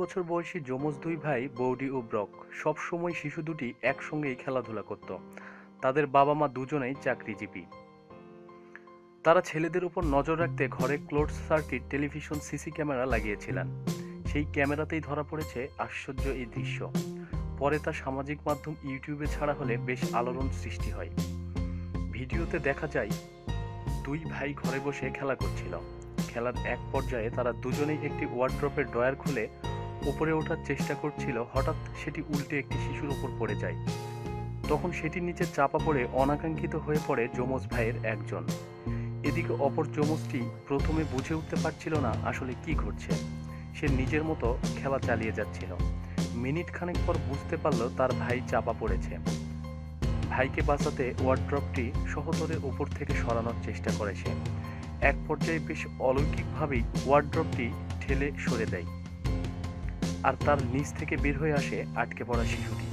বছর বয়সী যমজ দুই ভাই বৌডি ও ব্রক সব সময় শিশু দুটি একসঙ্গেই খেলাধুলা করত। তাদের বাবা মা দুজনেই চাকরিজীবী। তারা ছেলেদের উপর নজর রাখতে ঘরে close circuit television CC camera লাগিয়েছিলেন। সেই ক্যামেরাতেই ধরা পড়েছে আশ্চর্য এই দৃশ্য। পরে তা সামাজিক মাধ্যম ইউটিউবে ছাড়া হলে বেশ আলোড়ন সৃষ্টি হয়। ভিডিওতে দেখা যায়, দুই ভাই ঘরে বসে খেলা করছিল। খেলার এক পর্যায়ে তারা দুজনেই একটি ওয়ার্ড্রপের ড্রয়ার খুলে উপরে ওঠার চেষ্টা করছিল, হঠাৎ সেটি উল্টে একটি শিশুর উপর পড়ে যায়। তখন সেটির নিচে চাপা পড়ে অনাকাঙ্ক্ষিত হয়ে পড়ে যমজ ভাইয়ের একজন। এদিকে অপর যমজটি প্রথমে বুঝে উঠতে পারছিল না আসলে কি ঘটছে। সে নিজের মতো খেলা চালিয়ে যাচ্ছিল। মিনিট খানেক পর বুঝতে পারল তার ভাই চাপা পড়েছে। ভাইকে বাঁচাতে ওয়ার্ড্রপটি সহতরে উপর থেকে সরানোর চেষ্টা করে সে। এক পর্যায়ে বেশ অলৌকিকভাবেই ওয়ার্ড্রপটি ঠেলে সরে দেয় আর তার নিচ থেকে বের হয়ে আসে আটকে পড়া শিশুটি।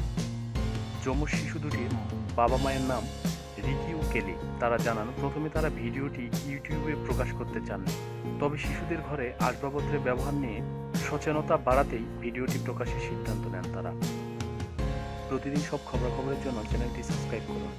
যমজ শিশু দুটির বাবা মায়ের নাম রিকি ও কেলি। তারা জানান, প্রথমে তারা ভিডিওটি ইউটিউবে প্রকাশ করতে চান। তবে শিশুদের ঘরে আসবাবপত্রের ব্যবহার নিয়ে সচেতনতা বাড়াতেই ভিডিওটি প্রকাশের সিদ্ধান্ত নেন তারা। প্রতিদিন সব খবরাখবরের জন্য চ্যানেলটি সাবস্ক্রাইব করুন।